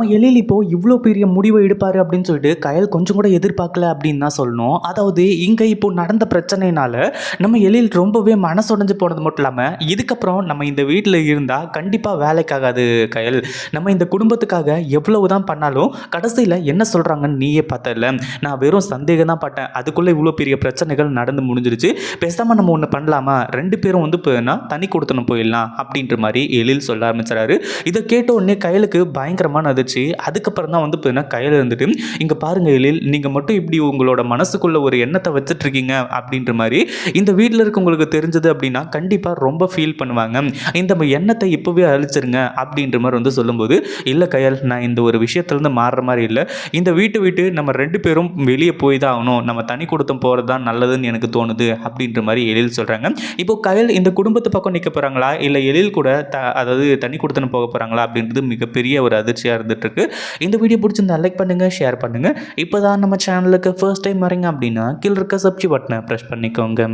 நம்ம எழில் இப்போ இவ்வளோ பெரிய முடிவை எடுப்பார் அப்படின்னு சொல்லிட்டு கயல் கொஞ்சம் கூட எதிர்பார்க்கல அப்படின்னு தான் சொல்லணும். அதாவது இங்கே இப்போ நடந்த பிரச்சனைனால நம்ம எழில் ரொம்பவே மனசுடைஞ்சு போனது மட்டும் இல்லாமல் இதுக்கப்புறம் நம்ம இந்த வீட்டில் இருந்தால் கண்டிப்பாக வேலைக்காகாது கயல். நம்ம இந்த குடும்பத்துக்காக எவ்வளவு தான் பண்ணாலும் கடைசியில் என்ன சொல்கிறாங்கன்னு நீயே பார்த்தல நான் வெறும் சந்தேகம் தான் பட்டேன். அதுக்குள்ளே இவ்வளோ பெரிய பிரச்சனைகள் நடந்து முடிஞ்சிருச்சு. பேசாமல் நம்ம ஒன்று பண்ணலாமா? ரெண்டு பேரும் வந்து போனா தனி கொடுத்தனும் போயிடலாம் அப்படின்ற மாதிரி எழில் சொல்ல ஆரம்பிச்சிடாரு இதை கேட்ட உடனே கையலுக்கு பயங்கரமான அதிர்ச்சி. அதுக்கப்புறம் தான் வந்து பார்த்தீங்கன்னா கையில் இருந்துட்டு இங்கே பாருங்க எழில் நீங்கள் மட்டும் இப்படி உங்களோட மனசுக்குள்ள ஒரு எண்ணத்தை வச்சுட்டு இருக்கீங்க அப்படின்ற மாதிரி இந்த வீட்டில் இருக்கவங்களுக்கு தெரிஞ்சது அப்படின்னா கண்டிப்பாக ரொம்ப ஃபீல் பண்ணுவாங்க. இந்த எண்ணத்தை இப்போவே அழிச்சிருங்க அப்படின்ற மாதிரி வந்து சொல்லும்போது இல்லை கையல் நான் இந்த ஒரு விஷயத்துலேருந்து மாறுற மாதிரி இல்லை. இந்த வீட்டு விட்டு நம்ம ரெண்டு பேரும் வெளியே போய் தான் ஆகணும். நம்ம தனி கொடுத்தம் போகிறது தான் நல்லதுன்னு எனக்கு தோணுது அப்படின்ற மாதிரி எழில் சொல்கிறாங்க இப்போ கயல் இந்த குடும்பத்து பக்கம் நிற்க போகிறாங்களா இல்லை எழில் கூட த அதாவது தனி கொடுத்தனம் போக போகிறாங்களா அப்படின்றது மிகப்பெரிய ஒரு அதிர்ச்சியாக இருந்துகிட்ருக்கு இந்த வீடியோ பிடிச்சிருந்தா லைக் பண்ணுங்கள் ஷேர் பண்ணுங்கள் இப்போ தான் நம்ம சேனலுக்கு ஃபர்ஸ்ட் டைம் வரீங்க அப்படின்னா கீழே இருக்க சப்ஜி பட்டனை ப்ரெஸ் பண்ணிக்கோங்க.